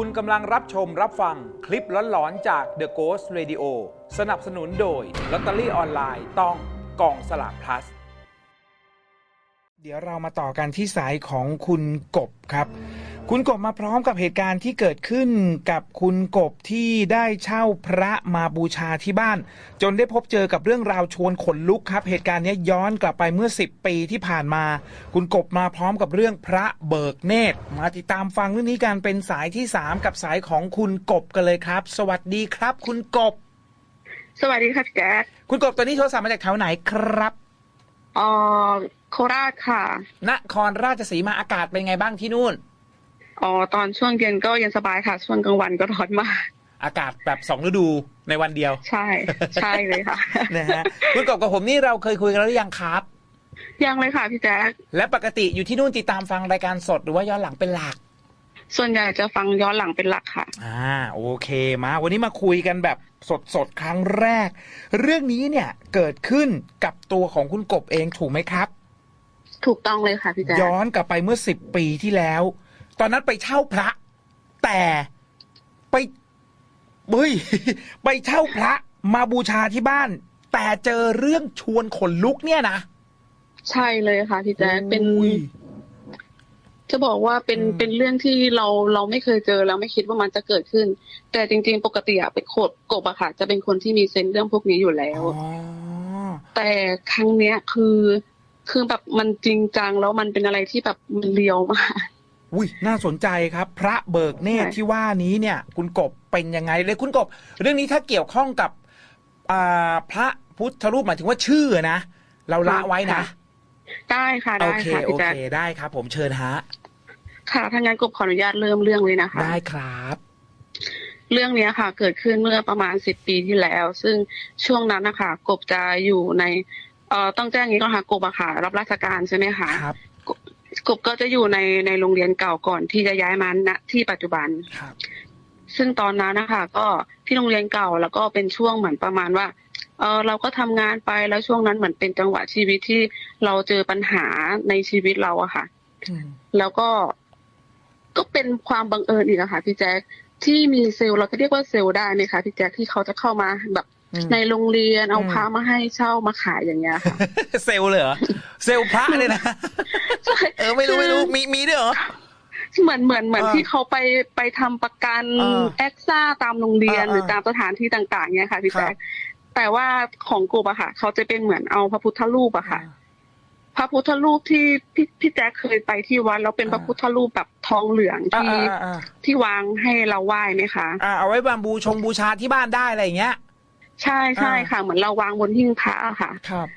คุณกำลังรับชมรับฟังคลิปหลอนๆจาก The Ghost Radio สนับสนุนโดยลอตเตอรี่ออนไลน์ต้องกองสลาก plus เดี๋ยวเรามาต่อกันที่สายของคุณกบครับ คุณกบมาพร้อมกับเหตุการณ์ที่เกิดขึ้นกับคุณกบที่ได้เช่าพระมาบูชาที่บ้าน จนได้พบเจอกับเรื่องราวชวนขนลุกครับ เหตุการณ์เนี้ยย้อนกลับไปเมื่อ 10 ปีที่ผ่านมา คุณกบมาพร้อมกับเรื่องพระเบิกเนตร มาติดตามฟังเรื่องนี้กันเป็นสายที่ 3 กับสายของคุณกบกันเลยครับ สวัสดีครับ คุณกบ สวัสดีค่ะพี่แจ๊คคุณกบตอนนี้โทรศัพท์มาจากแถวไหนครับเอ่อโคราชค่ะนครราชสีมาอากาศเป็นไงบ้างที่นู่น อ๋อตอนช่วงเย็นก็เย็นสบายค่ะ ช่วงกลางวันก็ร้อนมาก อากาศแบบสองฤดูในวันเดียว ใช่ใช่เลยค่ะนะฮะคุณกบกับผมนี่เราเคยคุยกันแล้วหรือยังครับ ยังเลยค่ะพี่แจ๊คและปกติอยู่ที่นู่นติดตามฟังรายการสดหรือว่าย้อนหลังเป็นหลัก ส่วนใหญ่จะฟังย้อนหลังเป็นหลักค่ะ อ่าโอเคมา วันนี้มาคุยกันแบบสดๆครั้งแรก เรื่องนี้เนี่ยเกิดขึ้นกับตัวของคุณกบเองถูกไหมครับ ถูกต้องเลยค่ะพี่แจ๊คย้อนกลับไปเมื่อสิบปีที่แล้ว ตอนนั้นไปเช่าพระ แต่ไปเฮ้ยไปเช่าพระมาบูชาที่บ้าน แต่เจอเรื่องชวนขนลุกเนี่ยนะใช่เลยค่ะพี่แจ๊คเป็นอุ้ยจะบอกว่าเป็นอืมเป็นเรื่องที่เราเราไม่เคยเจอแล้วไม่คิดว่ามันจะเกิดขึ้น แต่จริง ๆ ปกติอะเป็นโคดกบอะค่ะ จะเป็นคนที่มีเซนส์เรื่องพวกนี้อยู่แล้วอ๋อแต่ครั้งเนี้ยคือคือแบบมันจริงจังแล้วมันเป็นอะไรที่แบบมันเลียวมาก อุ้ยน่าสนใจครับ พระเบิกเนตรใช่ที่ว่านี้เนี่ย คุณกบเป็นยังไงเลยคุณกบ เรื่องนี้ถ้าเกี่ยวข้องกับอ่าพระพุทธรูปหมายถึงว่าชื่อนะ เราละไว้นะ ได้ค่ะโอได้เคค่ะโอพี่แจ๊คเคได้ครับ ผมเชิญฮะ ค่ะถ้างั้นกบขออนุญาตเริ่มเรื่องเลยนะคะ ได้ครับ เรื่องเนี้ยค่ะ เกิดขึ้นเมื่อประมาณสิบปีที่แล้ว ซึ่งช่วงนั้นนะคะกบจะอยู่ในเอ่อต้องแจ้งอย่างนี้ก่อนค่ะกบอะค่ะรับราชการใช่ไหมคะ ครับ กบก็จะอยู่ในในโรงเรียนเก่าก่อนที่จะย้ายมาณที่ปัจจุบันครับ ซึ่งตอนนั้นนะคะก็ที่โรงเรียนเก่าแล้วก็เป็นช่วงเหมือนประมาณว่าเออเราก็ทำงานไปแล้วช่วงนั้นเหมือนเป็นจังหวะชีวิตที่เราเจอปัญหาในชีวิตเราอะค่ะอืมแล้วก็ก็เป็นความบังเอิญอีกอะค่ะพี่แจ๊คที่มีเซลล์เราจะเรียกว่าเซลล์ได้ไหมคะพี่แจ๊คที่เขาจะเข้ามาแบบอืม ในโรงเรียนเอาอืมพามาให้เช่ามาขายอย่างเงี้ยค่ะเซลล์เลยเหรอเซลล์พระเลยนะเออไม่รู้ไม่รู้มีมีด้วยเหรอเหมือนเหมือนเหมือนอ่าที่เขาไปไปทำประกันอ่าแอคซ่าตามโรงเรียนอ่าหรือตามสถานที่ต่าง ๆเนี่ยค่ะพี่แจ๊คแต่ว่าของกบอะค่ะ เขาจะเป็นเหมือนเอาพระพุทธรูปอะค่ะ พระพุทธรูปที่พี่พี่แจ๊คเคยไปที่วัดแล้วเป็นอ่าพระพุทธรูปแบบทองเหลืองอ่าที่อ่าอ่าที่วางให้เราไหว้ไหมคะอ่าเอาไว้บาบูชงบูชาที่บ้านได้อะไรอย่างเงี้ย ใช่ใช่อ่าค่ะ เหมือนเราวางบนหิ้งพระอะค่ะ ครับ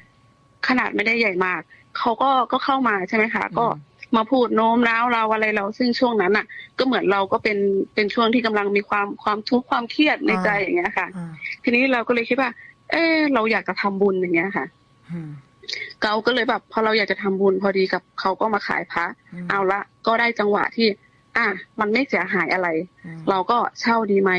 ขนาดไม่ได้ใหญ่มากเขาก็ก็เข้ามาใช่ไหมคะก็อืมมาพูดโน้มน้าวเราอะไรเราซึ่งช่วงนั้นอะ ก็เหมือนเราก็เป็นเป็นช่วงที่กำลังมีความความทุกข์ความเครียดในใจอย่างเงี้ยค่ะอ่าทีนี้เราก็เลยคิดว่า เออเราอยากจะทำบุญอย่างเงี้ยค่ะอืมเราก็เลยแบบพอเราอยากจะทำบุญพอดีกับเขาก็มาขายพระอืมเอาละก็ได้จังหวะที่ อะมันไม่เสียหายอะไรอืมเราก็เช่าดีไหม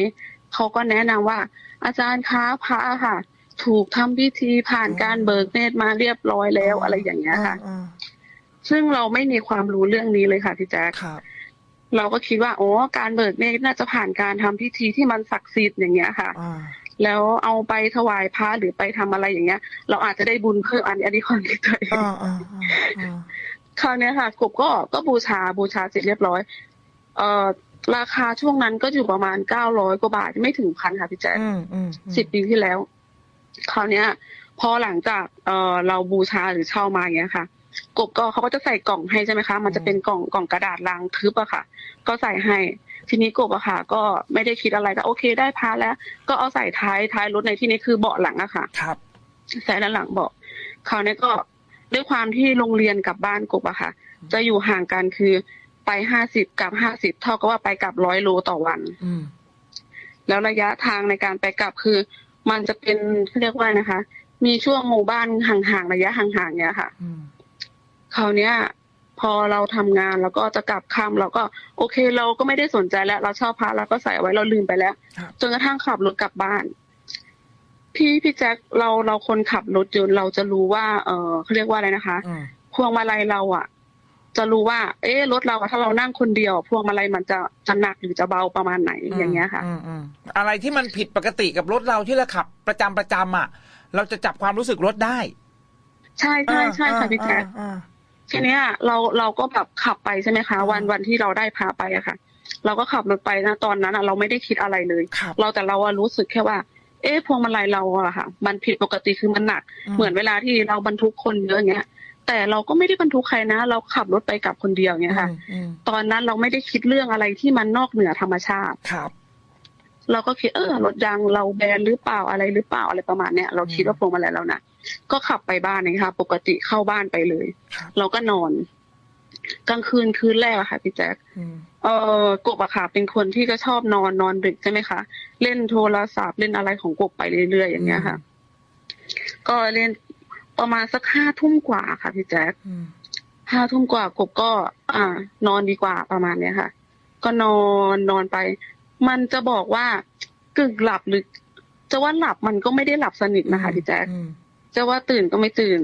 เขาก็แนะนำว่า อาจารย์คะพระค่ะ ถูกทำพิธีผ่านการเบิกเนตรมาเรียบร้อยแล้วอะไรอย่างเงี้ยค่ะอ่าซึ่งเราไม่มีความรู้เรื่องนี้เลยค่ะพี่แจ๊คครับเราก็คิดว่าอ๋อการเบิกเนตรน่าจะผ่านการทำพิธีที่มันศักดิ์สิทธิ์อย่างเงี้ยค่ะอ่าแล้วเอาไปถวายพระหรือไปทำอะไรอย่างเงี้ย เราอาจจะได้บุญเพิ่มอันนี้อันนี้ความคิดตัวเองอ่าอ่าอ่าคราวเนี้ยค่ะกบก็ก็บูชาบูชาเสร็จเรียบร้อย เอ่อ ราคาช่วงนั้นก็อยู่ประมาณเก้าร้อยกว่าบาทไม่ถึงพันค่ะพี่แจ๊คอืมอืมสิบปีที่แล้ว คราวเนี้ย พอหลังจากเอ่อเราบูชาหรือเช่ามาอย่างเงี้ยค่ะ กบก็เขาก็จะใส่กล่องให้ใช่ไหมคะ มันจะเป็นกล่องกล่องกระดาษรางทึบอะค่ะ ก็ใส่ให้ ทีนี้กบอะค่ะ ก็ไม่ได้คิดอะไรก็โอเคได้พาแล้ว ก็เอาใส่ท้ายท้ายรถในที่นี้คือเบาะหลังอะค่ะ ครับ ใส่ด้านหลังเบาะคราวนี้ก็ด้วยความที่โรงเรียนกับบ้านกบอะค่ะ จะอยู่ห่างกันคือ ไปห้าสิบกับห้าสิบเท่ากับว่าไปกลับร้อยโลต่อวันอืมแล้วระยะทางในการไปกลับคือ มันจะเป็นเขาเรียกว่านะคะ มีช่วงหมู่บ้านห่างๆระยะห่างๆเนี้ยค่ะอืมคราวเนี้ย พอเราทำงานแล้วก็จะกลับค่ำเราก็ โอเค เราก็ไม่ได้สนใจแล้ว เราเช่าพระเราก็ใส่ไว้เราลืมไปแล้วครับจนกระทั่งขับรถกลับบ้าน พี่พี่แจ็คเราเราคนขับรถยนต์เราจะรู้ว่า เออเขาเรียกว่าอะไรนะคะอืมพวงมาลัยเราอะ จะรู้ว่า เอ๊ะรถเราอะถ้าเรานั่งคนเดียว พวงมาลัยมันจะจะหนักหรือจะเบาประมาณไหนอย่างเงี้ยค่ะอืมอืมอะไรที่มันผิดปกติกับรถเราที่เราขับประจำประจำอะ เราจะจับความรู้สึกรถได้ ใช่ใช่ใช่ค่ะพี่แจ๊คอ่าทีเนี้ย เราเราก็แบบขับไปใช่ไหมคะ วันวันที่เราได้พาไปอะค่ะ เราก็ขับรถไปนะตอนนั้นอะเราไม่ได้คิดอะไรเลยครับเราแต่เราอะรู้สึกแค่ว่าเอ๊ะพวงมาลัยเราอะค่ะ มันผิดปกติคือมันหนัก เหมือนเวลาที่เราบรรทุกคนเยอะอย่างเงี้ย แต่เราก็ไม่ได้บรรทุกใครนะ เราขับรถไปกับคนเดียวอย่างเงี้ยค่ะอืมอืมตอนนั้นเราไม่ได้คิดเรื่องอะไรที่มันนอกเหนือธรรมชาติครับเราก็คิดเออรถยางเราแบนหรือเปล่าอะไรหรือเปล่าอะไรประมาณเนี้ยเราคิดว่าพวงมาลัยเรานะก็ขับไปบ้านนี่ค่ะปกติเข้าบ้านไปเลยครับเราก็นอน กลางคืนคืนแรกอะค่ะพี่แจ๊คอืมเออกบอะค่ะเป็นคนที่ก็ชอบนอนนอนดึกใช่ไหมคะ เล่นโทรศัพท์เล่นอะไรของกบไปเรื่อยๆอย่างเงี้ยค่ะ ก็เล่น ประมาณสักห้าทุ่มกว่าค่ะพี่แจ๊คอืมห้าทุ่มกว่ากบก็ อ่า นอนดีกว่าประมาณเนี้ยค่ะ ก็นอนนอนไป มันจะบอกว่ากึ่งหลับหรือ จะว่าหลับมันก็ไม่ได้หลับสนิทนะคะพี่แจ๊คอืมจะว่าตื่นก็ไม่ตื่น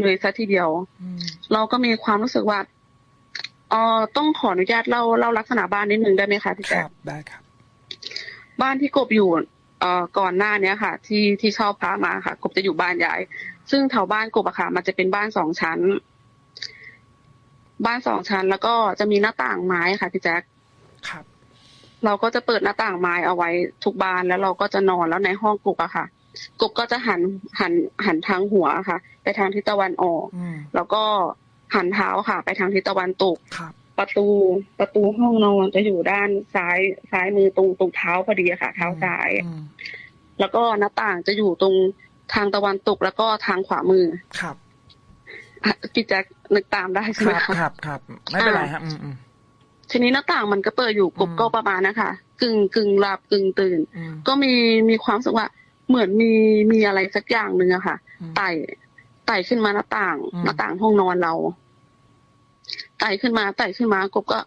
เลยซะทีเดียวอืมเราก็มีความรู้สึกว่าเออต้องขออนุญาตเล่าเล่าลักษณะบ้านนิดนึงได้ไหมคะพี่คแจ๊รัคบได้ครับ บ้านที่กบอยู่เอ่อก่อนหน้าเนี้ยค่ะ ที่ที่เช่าพระมาค่ะ กบจะอยู่บ้านยาย ซึ่งแถวบ้านกบอะค่ะ มันจะเป็นบ้านสองชั้น บ้านสองชั้น แล้วก็จะมีหน้าต่างไม้ค่ะพี่แจ๊คครับ เราก็จะเปิดหน้าต่างไม้เอาไว้ทุกบานแล้วเราก็จะนอนแล้วในห้องกบอะค่ะ กบก็จะหันหันหันทางหัวค่ะ ไปทางทิศตะวันออกอืมแล้วก็หันเท้าค่ะ ไปทางทิศตะวันตกครับประตูประตูห้องนอนจะอยู่ด้านซ้ายซ้ายมือตรงตรงเท้าพอดีอะค่ะ เท้าซ้ายอืมแล้วก็หน้าต่างจะอยู่ตรง ทางตะวันตกแล้วก็ทางขวามือครับอะพี่แจ็คนึกตามได้ใช่คไหมรับคะครับครับไม่เป็นไรฮะอืมอืมทีนี้หน้าต่างมันก็เปิดอยู่กบอืมก็ประมาณนะคะกึ่งกึ่งหลับกึ่งตื่นอืมก็มีมีความรู้สึกว่าเหมือนมีมีอะไรสักอย่างหนึ่งอะค่ะอืมไต่ไต่ขึ้นมาหน้าต่างอืมหน้าต่างห้องนอนเราไต่ขึ้นมาไต่ขึ้นมากบก็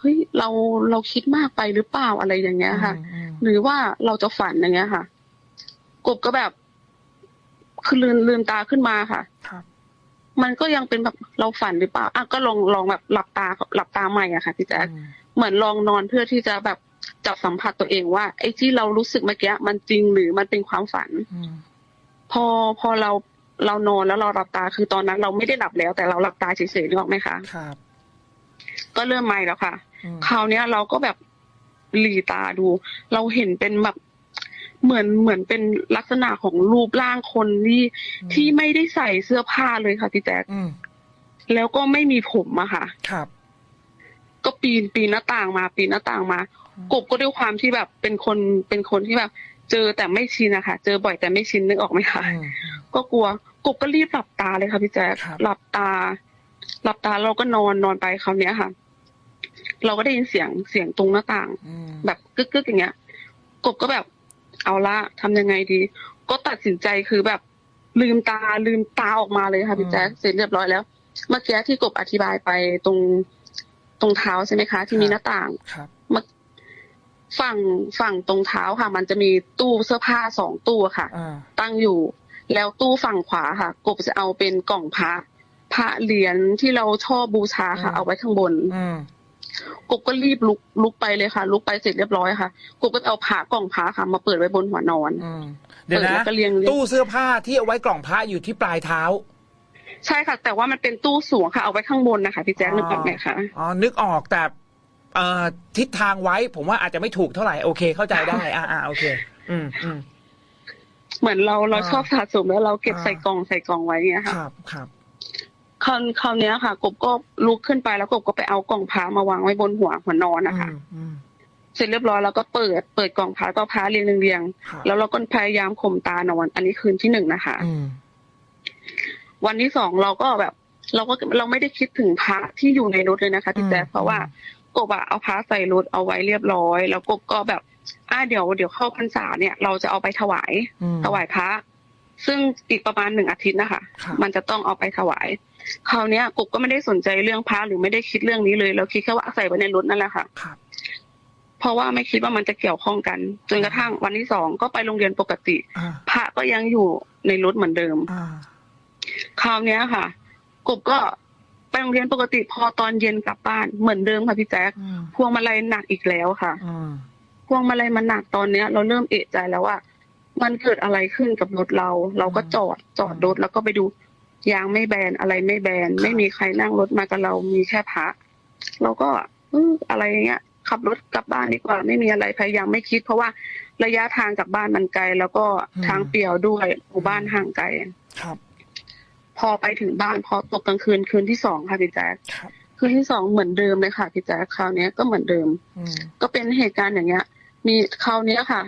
เฮ้ยเราเราคิดมากไปหรือเปล่าอะไรอย่างเงี้ยค่ะอืมหรือว่าเราจะฝันอย่างเงี้ยค่ะ กบก็แบบ คือลืมลืมตาขึ้นมาค่ะครับ มันก็ยังเป็นแบบเราฝันหรือเปล่าอะก็ลองลองแบบหลับตาหลับตาใหม่อะค่ะพี่แจ๊คอืมเหมือนลองนอนเพื่อที่จะแบบจับสัมผัสตัวเองว่า ไอ้ที่เรารู้สึกเมื่อกี้มันจริงหรือมันเป็นความฝันอืมพอพอเราเรานอนแล้วเราหลับตาคือตอนนั้นเราไม่ได้หลับแล้ว แต่เราหลับตาเฉยๆนึกออกไหมคะครับ ก็เริ่มใหม่แล้วค่ะอืมคราวเนี้ยเราก็แบบหลีตาดู เราเห็นเป็นแบบ เหมือนเหมือนเป็นลักษณะของรูปร่างคนที่ที่ไม่ได้ใส่เสื้อผ้าเลยค่ะพี่แจ๊คอืมแล้วก็ไม่มีผมอะค่ะ ครับ ก็ปีนปีนหน้าต่างมา ปีนหน้าต่างมาอืมกบก็ด้วยความที่แบบเป็นคนเป็นคนที่แบบ เจอแต่ไม่ชินอะค่ะเจอบ่อยแต่ไม่ชินนึกออกไหมคะอืมก็กลัว กบก็รีบหลับตาเลยค่ะพี่แจ๊คครับหลับตา หลับตาเราก็นอนนอนไปคราวเนี้ยค่ะ เราก็ได้ยินเสียงเสียงตรงหน้าต่างอืมแบบกึกกึกอย่างเงี้ย กบก็แบบ เอาละทำยังไงดี ก็ตัดสินใจคือแบบลืมตาลืมตาออกมาเลยค่ะพี่แจ๊คเสร็จเรียบร้อยแล้ว เมื่อกี้ที่กบอธิบายไปตรงตรงเท้าใช่ไหมคะ ที่มีหน้าต่างครับฝั่งฝั่งตรงเท้าค่ะ มันจะมีตู้เสื้อผ้าสองตู้ค่ะอ่าตั้งอยู่ แล้วตู้ฝั่งขวาค่ะ กบจะเอาเป็นกล่องพระพระเหรียญที่เราชอบบูชาค่ะ เอาไว้ข้างบนอืม กบก็รีบลุกลุกไปเลยค่ะ ลุกไปเสร็จเรียบร้อยค่ะ กบก็เอาผ้ากล่องผ้าค่ะ มาเปิดไว้บนหัวนอนอืมเดี๋ยวเปิดนะแล้วก็เรียงเรียงตู้เสื้อผ้าที่เอาไว้กล่องพระอยู่ที่ปลายเท้า ใช่ค่ะ แต่ว่ามันเป็นตู้สูงค่ะ เอาไว้ข้างบนนะคะพี่แจ๊คนึกออกไหมคะอ๋อนึกออกแต่เอ่อทิศทางไว้ ผมว่าอาจจะไม่ถูกเท่าไหร่โอเค เข้าใจได้อ่าอ่าโอเค อืมอืมเหมือนเราเราอ่าชอบสะสมแล้วเราเก็บอ่าใส่กล่องใส่กล่องไว้อย่างเงี้ยคค่ะรับครับ คราวคราวเนี้ยค่ะ กบก็ลุกขึ้นไปแล้วกบก็ไปเอากล่องผ้ามาวางไว้บนหัวหัวนอนนะคะอืมอืม เสร็จเรียบร้อยแล้วก็เปิดเปิดกล่องผ้าก็ผ้าเรียงเรียงเรียงครับ แล้วเราก็พยายามข่มตานอน อันนี้คืนที่หนึ่งนะคะ อืม วันที่สองเราก็แบบ เราก็เราไม่ได้คิดถึงพระที่อยู่ในรถเลยนะคะพี่แจ๊คเพราะว่ากบอะเอาพระใส่รถเอาไว้เรียบร้อย แล้วกบก็แบบอ่าเดี๋ยวเดี๋ยวเข้าพรรษาเนี่ย เราจะเอาไปถวาย อืม ถวายพระ ซึ่งอีกประมาณหนึ่งอาทิตย์นะคะ ครับ มันจะต้องเอาไปถวาย คราวเนี้ยกบก็ไม่ได้สนใจเรื่องพระหรือไม่ได้คิดเรื่องนี้เลย เราคิดแค่ว่าใส่ไว้ในรถนั่นแหละค่ะครับเพราะว่าไม่คิดว่ามันจะเกี่ยวข้องกัน จนกระทั่งวันที่สองก็ไปโรงเรียนปกติอ่าพระก็ยังอยู่ในรถเหมือนเดิมอ่าคราวเนี้ยค่ะ กบก็ไปโรงเรียนปกติพอตอนเย็นกลับบ้านเหมือนเดิมค่ะพี่แจ๊คอืมพวงมาลัยหนักอีกแล้วค่ะอืมพวงมาลัยมันหนักตอนเนี้ย เราเริ่มเอะใจแล้วว่ามันเกิดอะไรขึ้นกับรถเรา เราก็จอดจอดรถแล้วก็ไปดู ยางไม่แบนอะไรไม่แบน ไม่มีใครนั่งรถมากับเรามีแค่พระเราก็เอออะไรเงี้ย ขับรถกลับบ้านดีกว่า ไม่มีอะไรพยายามไม่คิด เพราะว่าระยะทางจากบ้านมันไกล แล้วก็ทางเปลี่ยวด้วยหมู่บ้านห่างไกลครับ พอไปถึงบ้านพอตกกลางคืนคืนที่สองค่ะพี่แจ๊คครับคืนที่สองเหมือนเดิมเลยค่ะพี่แจ๊คคราวเนี้ยก็เหมือนเดิมอืมก็เป็นเหตุการณ์อย่างเงี้ย มีคราวเนี้ยค่ะ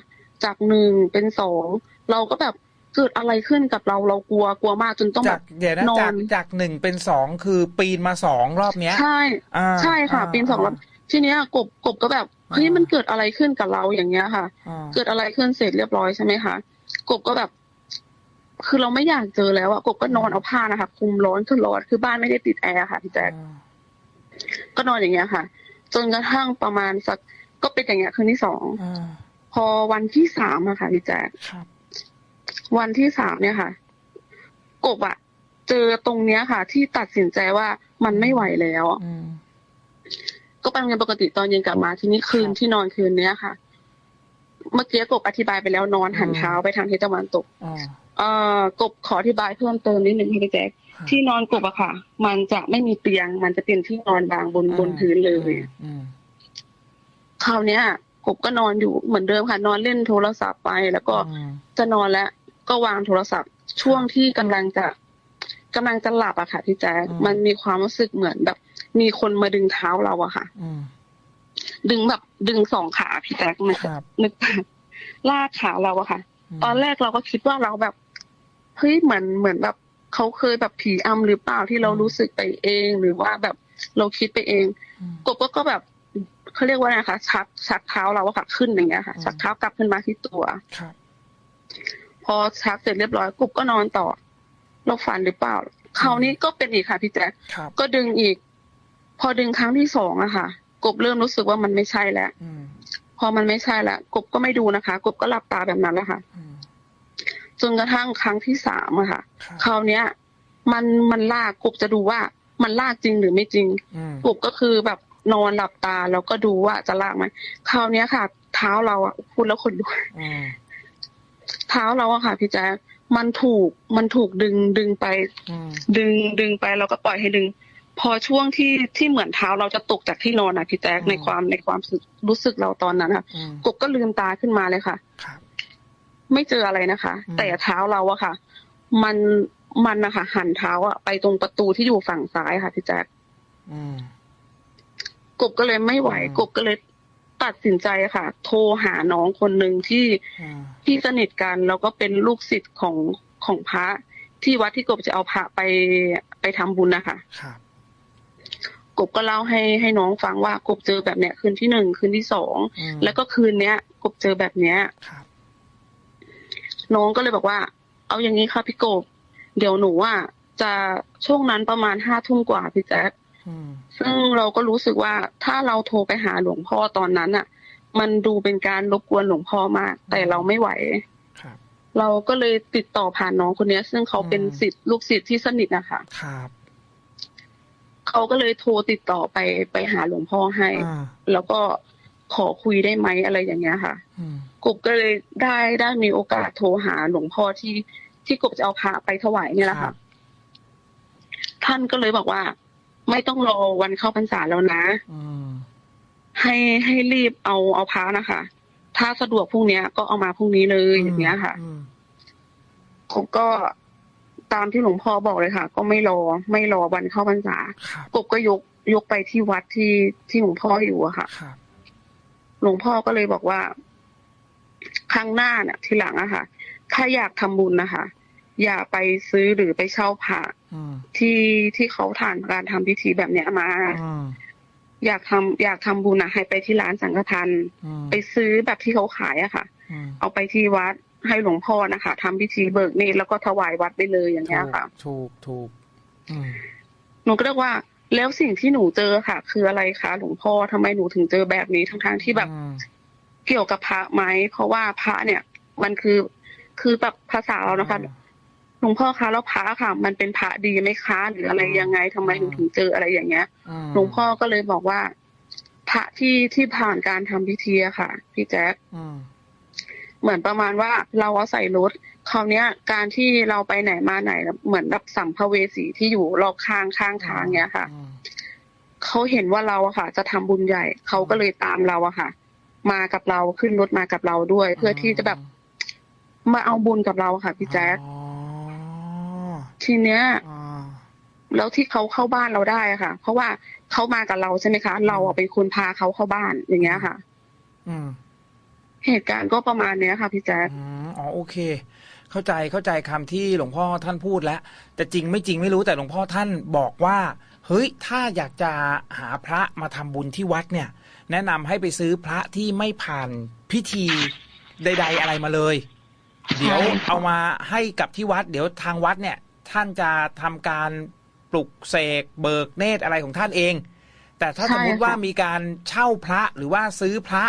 จากหนึ่งเป็นสองเราก็แบบ เกิดอะไรขึ้นกับเราเรากลัวกลัวมากจนต้องแบจากบเดี๋ยวนะนอนจากจากหนึ่งเป็นสองคือปีนมาสองรอบเนี้ย ใช่อ่าใช่ค่ะาปีนสองแล้วทีเนี้ยกบกบก็แบบเฮ้ยอ่ามัมันเกิดอะไรขึ้นกับเราอย่างเงี้ยค่ะ อ่าเกิดอะไรขึ้นเสร็จเรียบร้อยใช่ไหมคะกบก็แบบ คือเราไม่อยากเจอแล้วอะกบก็นอนเอาผ้านะคะคลุมร้อนคือร้อนคือบ้านไม่ได้ติดแอร์ค่ะพี่แจ๊ค อ่าก็นอนอย่างเงี้ยค่ะ จนกระทั่งประมาณสักก็เป็นอย่างเงี้ยคืนที่สอง อ่าพอวันที่สามอะค่ะพี่แจ๊คครับ วันที่สามเนี่ยค่ะ กบอะเจอตรงเนี้ยค่ะ ที่ตัดสินใจว่ามันไม่ไหวแล้วอืมก็ไปโรงเรียนปกติตอนเย็นกลับมา ทีนี้คืนครับที่นอนคืนเนี้ยค่ะ เมื่อกี้กบอธิบายไปแล้วนอนหันอืมเท้าไปทางทิศตะวันตกอ่าเอ่อกบขออธิบายเพิ่มเติมนิดนึงค่ะพี่แจ๊คครับที่นอนกบอะค่ะ มันจะไม่มีเตียง มันจะเป็นที่นอนวางบนบนพื้นเลยอืมคราวเนี้ยกบก็นอนอยู่เหมือนเดิมค่ะ นอนเล่นโทรศัพท์ไปแล้วก็อืมจะนอนแล้ว ก็วางโทรศัพท์ ช่วงที่กำลังจะกำลังจะหลับอะค่ะพี่แจ๊คอืมมันมีความรู้สึกเหมือนแบบ มีคนมาดึงเท้าเราอะค่ะอืมดึงแบบดึงสองขาพี่แจ๊คนึกครับนึกภาพลากขาเราอะค่ะมตอนแรกเราก็คิดว่าเราแบบเฮ้ยเหมือนเหมือนแบบเขาเคยแบบผีอำหรือเปล่าที่เรารู้สึกไปเองหรือว่าแบบเราคิดไปเองอืมกบก็ก็แบบเขาเรียกว่าไงคะชักชักเท้าเราอะค่ะขึ้นอย่างเงี้ยค่ะอืมชักเท้ากลับขึ้นมาที่ตัวครับพ อชักเสร็จเรียบร้อยกบก็นอนต่อเราฝันหรือเปล่าคราวนี้ก็เป็นอีกค่ะพี่แจ๊คครับก็ดึงอีก พอดึงครั้งที่สองอะค่ะ กบเริ่มรู้สึกว่ามันไม่ใช่แล้วอืมพอมันไม่ใช่แล้วกบก็ไม่ดูนะคะ กบก็หลับตาแบบนั้นแหละค่ะอืมจนกระทั่งครั้งที่สามอะค่ะครับคราวเนี้ย มันมันลากกบจะดูว่า มันลากจริงหรือไม่จริงอืมกบก็คือแบบนอนหลับตาแล้วก็ดูว่าจะลากไหมคราวเนี้ยค่ะ เท้าเราอะพูดแล้วขนลุกอืม เท้าเราอะค่ะพี่แจ๊คมันถูกมันถูกดึงดึงไปอืมดึงดึงไปแล้วก็ปล่อยให้ดึง พอช่วงที่ที่เหมือนเท้าเราจะตกจากที่นอนอะพี่แจ๊คในความในความรู้สึกรู้สึกเราตอนนั้นค่ะอืมกบก็ลืมตาขึ้นมาเลยค่ะครับไม่เจออะไรนะคะอืมแต่เท้าเราอะค่ะ มันมันนะคะหันเท้าอะไปตรงประตูที่อยู่ฝั่งซ้ายค่ะพี่แจ๊คอืมกบก็เลยไม่ไหวอืมกบก็เลย ตัดสินใจค่ะ โทรหาน้องคนหนึ่งที่อืมที่สนิทกันแล้วก็เป็นลูกศิษย์ของของพระ ที่วัดที่กบจะเอาพระไปไปทำบุญนะคะครับกบก็เล่าให้ให้น้องฟังว่ากบเจอแบบเนี้ยคืนที่หนึ่งคืนที่สองอืมแล้วก็คืนเนี้ย กบเจอแบบเนี้ยครับน้องก็เลยบอกว่า เอาอย่างนี้ค่ะพี่กบ เดี๋ยวหนูอะจะช่วงนั้นประมาณห้าทุ่มกว่าพี่แจ๊คอืม ซึ่งเราก็รู้สึกว่าถ้าเราโทรไปหาหลวงพ่อตอนนั้นอะ มันดูเป็นการรบกวนหลวงพ่อมาก แต่เราไม่ไหวครับเราก็เลยติดต่อผ่านน้องคนเนี้ยซึ่งเขาเป็นอืมศิษย์ลูกศิษย์ที่สนิทนะคะครับเขาก็เลยโทรติดต่อไปไปหาหลวงพ่อให้อ่าแล้วก็ขอคุยได้ไหมอะไรอย่างเงี้ยค่ะอืมกบก็เลยได้ได้มีโอกาสโทรหาหลวงพ่อที่ที่กบจะเอาพระไปถวายเนี่ยแหละครัค่ะบท่านก็เลยบอกว่า ไม่ต้องรอวันเข้าพรรษาแล้วนะอืมให้ให้รีบเอาเอาพระนะคะ ถ้าสะดวกพรุ่งเนี้ยก็เอามาพรุ่งนี้เลยอย่างเงี้ยค่ะอืมกบก็ตามที่หลวงพ่อบอกเลยค่ะ ก็ไม่รอไม่รอวันเข้าพรรษาครับกบก็ยกยกไปที่วัดที่ที่หลวงพ่ออยู่อะค่ะครับหลวงพ่อก็เลยบอกว่า ครั้งหน้าเนี่ยทีหลังอะค่ะ ถ้าอยากทำบุญนะคะ อย่าไปซื้อหรือไปเช่าพระอืมที่ที่เขาผ่านการทำพิธีแบบเนี้ยมาอืมอยากทำอยากทำบุญนะให้ไปที่ร้านสังฆทานอืมไปซื้อแบบที่เขาขายอะค่ะอืมเอาไปที่วัดให้หลวงพ่อนะคะทำพิธีเบิกเนตรแล้วก็ถวายวัดไปเลยอย่างเงี้ยค่ะ ถูกถูกอืมหนูก็เรียกว่าแล้วสิ่งที่หนูเจอค่ะ คืออะไรคะหลวงพ่อทำไมหนูถึงเจอแบบนี้ทั้งๆที่แบบอืมเกี่ยวกับพระไหมเพราะว่าพระเนี่ย มันคือคือแบบภาษาเรานะคะ หลวงพ่อคะแล้วพระค่ะ มันเป็นพระดีไหมคะ หรืออะไรยังไงทำไมถึงถึงเจออะไรอย่างเงี้ยอืมหลวงพ่อก็เลยบอกว่า พระที่ที่ผ่านการทำพิธีอะค่ะ พี่แจ๊คอืมเหมือนประมาณว่าเราเอาใส่รถคราวเนี้ย การที่เราไปไหนมาไหนเหมือนแบบสัมภเวสีที่อยู่รอบข้างข้างทางเนี้ยค่ะอืมเขาเห็นว่าเราอะค่ะ จะทำบุญใหญ่เขาก็เลยตามเราอะค่ะ มากับเราขึ้นรถมากับเราด้วย เพื่อที่จะแบบมาเอาบุญกับเราค่ะพี่แจ๊คอ๋อ ทีเนี้ยอ๋อแล้วที่เขาเข้าบ้านเราได้อะค่ะ เพราะว่าเขามากับเราใช่ไหมคะ เราอะเป็นคนพาเขาเข้าบ้านอย่างเงี้ยค่ะ อืม เหตุการณ์ก็ประมาณเนี้ยค่ะพี่แจ๊คอืมอ๋อโอเค เข้าใจเข้าใจคำที่หลวงพ่อท่านพูดแล้วแต่จริงไม่จริงไม่รู้แต่หลวงพ่อท่านบอกว่า เฮ้ย ถ้าอยากจะหาพระมาทำบุญที่วัดเนี่ย แนะนำให้ไปซื้อพระที่ไม่ผ่านพิธีใด ๆ อะไรมาเลย เดี๋ยวเอามาให้กับที่วัด เดี๋ยวทางวัดเนี่ย ท่านจะทำการปลุกเสกเบิกเนตรอะไรของท่านเอง แต่ถ้าสมมติว่ามีการเช่าพระหรือว่าซื้อพระ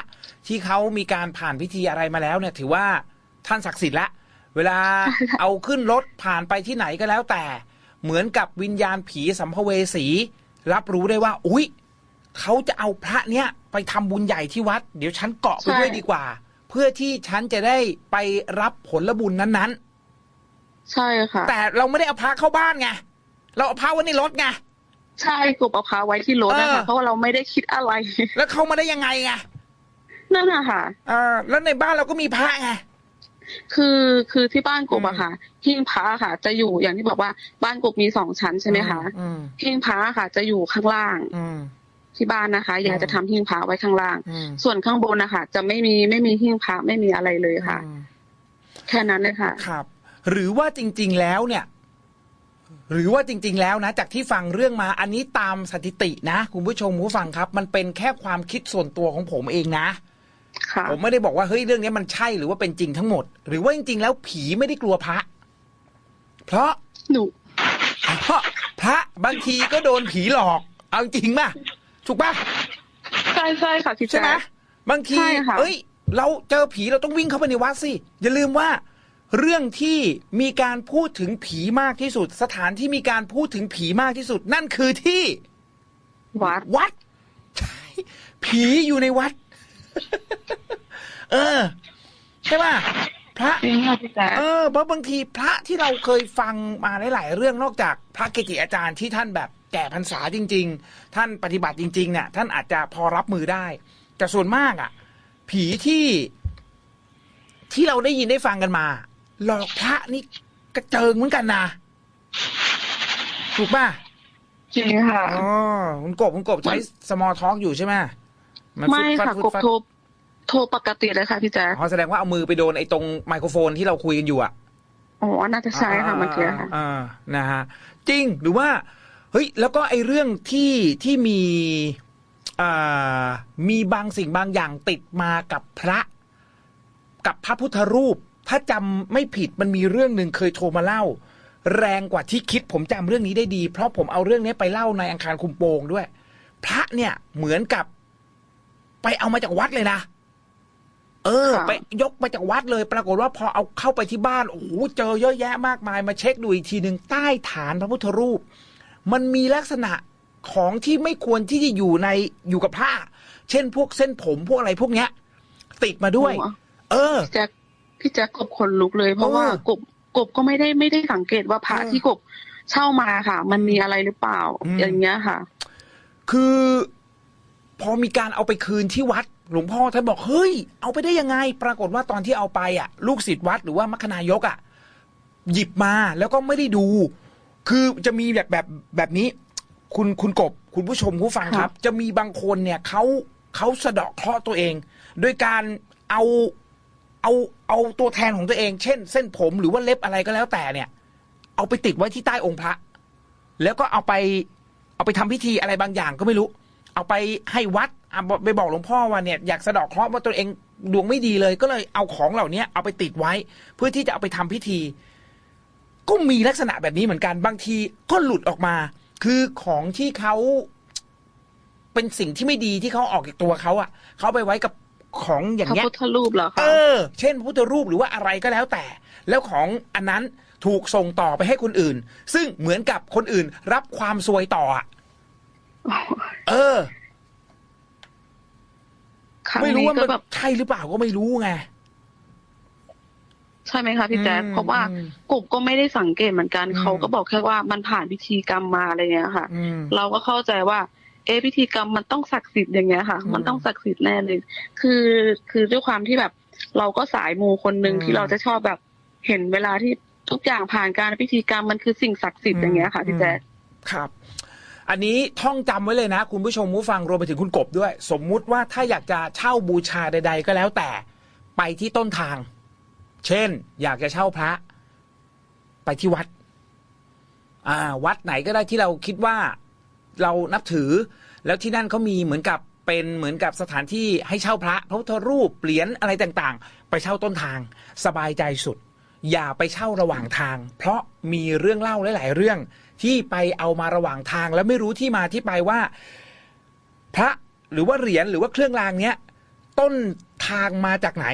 ที่เขามีการผ่านพิธีอะไรมาแล้วเนี่ย ถือว่าท่านศักดิ์สิทธิ์ละ เวลาเอาขึ้นรถผ่านไปที่ไหนก็แล้วแต่ เหมือนกับวิญญาณผีสัมภเวสี รับรู้ได้ว่า อุ๊ยเขาจะเอาพระเนี้ยไปทำบุญใหญ่ที่วัด เดี๋ยวฉันเกาะไปด้วยดีกว่า เพื่อที่ฉันจะได้ไปรับผลบุญนั้น ใช่ค่ะๆแต่เราไม่ได้เอาพระเข้าบ้านไงเราเอาพระไว้ในรถไงใช่กบเอาพาไว้ที่รถนะเอคะอเพราะว่าเราไม่ได้คิดอะไร แล้วเข้ามาได้ยังไงไงนั่นน่ะค่ะเออแล้วในบ้านเราก็มีพระไงคือคือที่บ้านกบอืมอะค่ะหิ้งพระค่ะ จะอยู่อย่างที่บอกว่าบ้านกบมีสองชั้นใช่ไหมคะอืมหิ้งพระค่ะ จะอยู่ข้างล่างอืมที่บ้านนะคะ อยากอืมจะทำหิ้งพระไว้ข้างล่างอืมส่วนข้างบนนะคะจะไม่มีไม่มีหิ้งพระไม่มีอะไรเลยค่ะอืมแค่นั้นเลยค่ะ ครับ หรือว่าจริง ๆ แล้วเนี่ย หรือว่าจริง ๆ แล้วนะ จากที่ฟังเรื่องมาอันนี้ตามสถิตินะ คุณผู้ชมผู้ฟังครับ มันเป็นแค่ความคิดส่วนตัวของผมเองนะค่ะผมไม่ได้บอกว่าเฮ้ยเรื่องนี้มันใช่หรือว่าเป็นจริงทั้งหมด หรือว่าจริง ๆ แล้วผีไม่ได้กลัวพระ เพราะหนูเพราะพระบางทีก็โดนผีหลอก เอาจริงป่ะถูกป่ะใช่ใช่ค่ะพี่ใช่ไหมแจ๊คบางทีใช่ค่ะเอ้ย เราเจอผีเราต้องวิ่งเข้าไปในวัดสิอย่าลืมว่า เรื่องที่มีการพูดถึงผีมากที่สุด สถานที่มีการพูดถึงผีมากที่สุด นั่นคือที่วัดวัดใช่ผีอยู่ในวัด เออ ใช่ป่ะพระจริงค่ะพี่แจ๊คเออเพราะบางทีพระที่เราเคยฟังมาหลาย ๆ เรื่องนอกจากพระเกจิอาจารย์ที่ท่านแบบแก่พรรษาจริง ๆ ท่านปฏิบัติจริง ๆ เนี่ย ท่านอาจจะพอรับมือได้ แต่ส่วนมากอะ ผีที่ที่เราได้ยินได้ฟังกันมา หลอกพระนี่กระเจิงเหมือนกันนะถูกป่ะจริงค่ะอ๋อคุณกบคุณกบใช้สมอลท็อกอยู่ใช่ไหมนไม่ฟึดฟัดค่ะฟึดกบฟัดโทรโทรปกติเลยค่ะพี่แจ๊คอ๋อแสดงว่าเอามือไปโดนไอ้ตรงไมโครโฟนที่เราคุยกันอยู่อะอ๋อน่าจะใช่ค่ะเมื่อกี้ค่ะอ่านะฮะจริงหรือว่าเฮ้ยแล้วก็ไอ้เรื่องที่ที่มีอ่ามีบางสิ่งบางอย่างติดมากับพระ กับพระพุทธรูป ถ้าจำไม่ผิดมันมีเรื่องหนึ่งเคยโทรมาเล่า แรงกว่าที่คิดผมจำเรื่องนี้ได้ดี เพราะผมเอาเรื่องนี้ไปเล่าในอังคารคุมโปงด้วย พระเนี่ยเหมือนกับ ไปเอามาจากวัดเลยนะ เออ ค่ะ ไปยกมาจากวัดเลย ปรากฏว่าพอเอาเข้าไปที่บ้านโอ้โหเจอเยอะแยะมากมายมาเช็คดูอีกทีหนึ่งใต้ฐานพระพุทธรูป มันมีลักษณะของที่ไม่ควรที่จะอยู่ในอยู่กับผ้า เช่นพวกเส้นผมพวกอะไรพวกเนี้ย ติดมาด้วยโอ้เออพี่แจ๊ค พี่แจ๊คกบขนลุกเลย เพราะเออว่ากบกบก็ไม่ได้ไม่ได้สังเกตว่าพระเออที่กบเช่ามาค่ะ มันมีอะไรหรือเปล่าอืมอย่างเงี้ยค่ะ คือพอมีการเอาไปคืนที่วัด หลวงพ่อท่านบอกเฮ้ย เอาไปได้ยังไง ปรากฏว่าตอนที่เอาไปอะ ลูกศิษย์วัดหรือว่ามัคคณายกอะ หยิบมาแล้วก็ไม่ได้ดู คือจะมีแบบแบบแบบนี้ คุณคุณกบ คุณผู้ชมผู้ฟังครับ จะมีบางคนเนี่ยเขาเขาสะเดาะเคราะห์ตัวเอง โดยการเอา เอาเอาตัวแทนของตัวเอง เช่น เส้นผมหรือว่าเล็บอะไรก็แล้วแต่เนี่ย เอาไปติดไว้ที่ใต้องค์พระ แล้วก็เอาไป เอาไปทำพิธีอะไรบางอย่างก็ไม่รู้ เอาไปให้วัดไปบอกหลวงพ่อว่าเนี่ยอยากสะดอกเคราะห์ว่าตัวเองดวงไม่ดีเลย ก็เลยเอาของเหล่านี้เอาไปติดไว้ เพื่อที่จะเอาไปทำพิธี ก็มีลักษณะแบบนี้เหมือนกันบางทีก็หลุดออกมา คือของที่เขาเป็นสิ่งที่ไม่ดีที่เขาออกจากตัวเขาอะเขาไปไว้กับ ของอย่าพงระเงี้ยพุทธรูปเหรอเอคะอเช่นพระพุทธรูปหรือว่าอะไรก็แล้วแต่ แล้วของอันนั้นถูกส่งต่อไปให้คนอื่น ซึ่งเหมือนกับคนอื่นรับความซวยต่ออะเออครั้งไม่รู้นี้ว่าก็มันแบบใช่หรือเปล่าก็ไม่รู้ไงใช่ไหมคะพี่แจ๊คอืมเพราะว่าอืมกบก็ไม่ได้สังเกตเหมือนกันอืมเขาก็บอกแค่ว่ามันผ่านพิธีกรรมมาอะไรเงี้ยค่ะอืมเราก็เข้าใจว่า เอะพิธีกรรมมันต้องศักดิ์สิทธิ์อย่างเงี้ยค่ะอืมมันต้องศักดิ์สิทธิ์แน่เลย คือคือด้วยความที่แบบเราก็สายมูคนหนึ่งอืมที่เราจะชอบแบบเห็นเวลาที่ทุกอย่างผ่านการพิธีกรรมมันคือสิ่งศักดิ์สิทธิ์อย่างเงี้ยค่ะพี่แจ๊คครับ อันนี้ท่องจำไว้เลยนะ คุณผู้ชมผู้ฟังรวมไปถึงคุณกบด้วย สมมุติว่าถ้าอยากจะเช่าบูชาใด ๆ ก็แล้วแต่ไปที่ต้นทาง เช่น อยากจะเช่าพระ ไปที่วัด อ่า วัดไหนก็ได้ที่เราคิดว่า เรานับถือ แล้วที่นั่นเขามีเหมือนกับเป็นเหมือนกับสถานที่ให้เช่าพระพระพุทธรูปเหรียญอะไรต่างๆ ไปเช่าต้นทางสบายใจสุด อย่าไปเช่าระหว่างทาง เพราะมีเรื่องเล่าหลาย ๆ เรื่อง ที่ไปเอามาระหว่างทาง แล้วไม่รู้ที่มาที่ไปว่า พระหรือว่าเหรียญหรือว่าเครื่องรางเนี้ยต้นทางมาจากไหน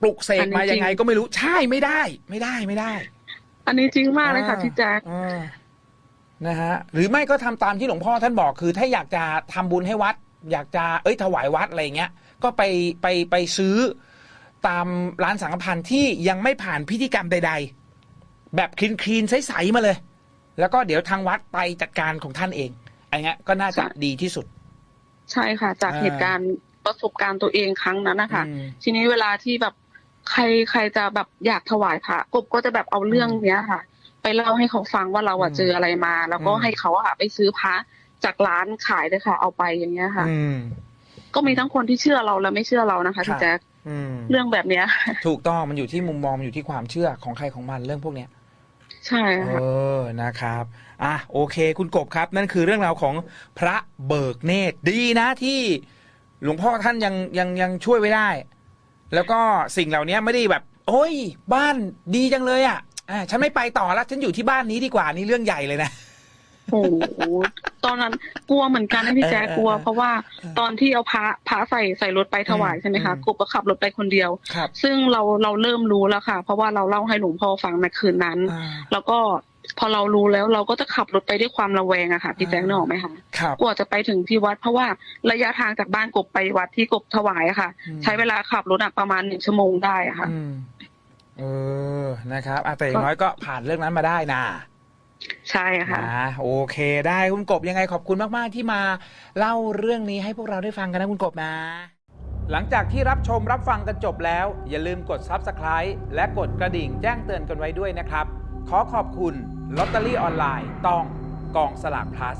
ปลุกเสกมายังไงก็ไม่รู้ใช่ไม่ได้ ไม่ได้ไม่ได้ อันนี้จริงมากเลยค่ะอ่าพี่แจ๊คอ่า นะฮะหรือไม่ก็ทำตามที่หลวงพ่อท่านบอกคือ ถ้าอยากจะทำบุญให้วัด อยากจะเอ้ยถวายวัดอะไรเงี้ย ก็ไปไปไปซื้อตามร้านสังฆพันธ์ที่ยังไม่ผ่านพิธีกรรมใด ๆ แบบคลีนคลีนๆใสๆมาเลย แล้วก็เดี๋ยวทางวัดไปจัดการของท่านเองอันเนี้ยก็น่าจะดีที่สุด ใช่ค่ะ จากอ่าเหตุการณ์ประสบการณ์ตัวเองครั้งนั้นนะคะอืม ทีนี้เวลาที่แบบใครใครจะแบบอยากถวายพระกบก็จะแบบเอาเรื่องเนี้ยค่ะ ไปเล่าให้เขาฟังว่าเราอะอืมเจออะไรมา แล้วก็อืมให้เขาอะไปซื้อพระจากร้านขายเลยค่ะ เอาไปอย่างเงี้ยค่ะอืมก็มีทั้งคนที่เชื่อเราและไม่เชื่อเรานะคะพี่ครับแจ๊คอืมเรื่องแบบเนี้ย ถูกต้องมันอยู่ที่มุมมองมันอยู่ที่ความเชื่อของใครของมันเรื่องพวกเนี้ยใช่เอค่ะอนะครับ อะโอเค คุณกบครับ นั่นคือเรื่องราวของพระเบิกเนตรดีนะที่หลวงพ่อท่านยังยังยังช่วยไว้ได้ แล้วก็สิ่งเหล่านี้ไม่ได้แบบ โอ้ย บ้านดีจังเลยอะ อ่าฉันไม่ไปต่อแล้วฉันอยู่ที่บ้านนี้ดีกว่านี่เรื่องใหญ่เลยนะโอ้โหตอนนั้นกลัวเหมือนกันนะพี่แจ๊คเออเออกลัวเออเพราะว่าตอนที่เอาพระพระใส่ใส่รถไปถวายใช่ไหมคะอืมกบก็ขับรถไปคนเดียวครับซึ่งเราเราเริ่มรู้แล้วค่ะ เพราะว่าเราเล่าให้หลวงพ่อฟังในคืนนั้นอ่าแล้วก็พอเรารู้แล้วเราก็จะขับรถไปด้วยความระแวงอะค่ะพี่แจ๊คนึกออกไหมคะครับกว่าจะไปถึงที่วัด เพราะว่าระยะทางจากบ้านกบไปวัดที่กบถวายอะค่ะอืมใช้เวลาขับรถอะประมาณหนึ่งชั่วโมงได้อะค่ะอืม เออนะครับอะแต่อย่างน้อยก็ผ่านเรื่องนั้นมาได้นะใช่ค่ะอ่าโอเค ได้คุณกบยังไงขอบคุณมาก ๆ ที่มาเล่าเรื่องนี้ให้พวกเราได้ฟังกันนะคุณกบนะ หลังจากที่รับชมรับฟังกันจบแล้ว อย่าลืมกด Subscribe และกดกระดิ่งแจ้งเตือนกันไว้ด้วยนะครับ ขอขอบคุณลอตเตอรี่ออนไลน์ต้องกองสลาก plus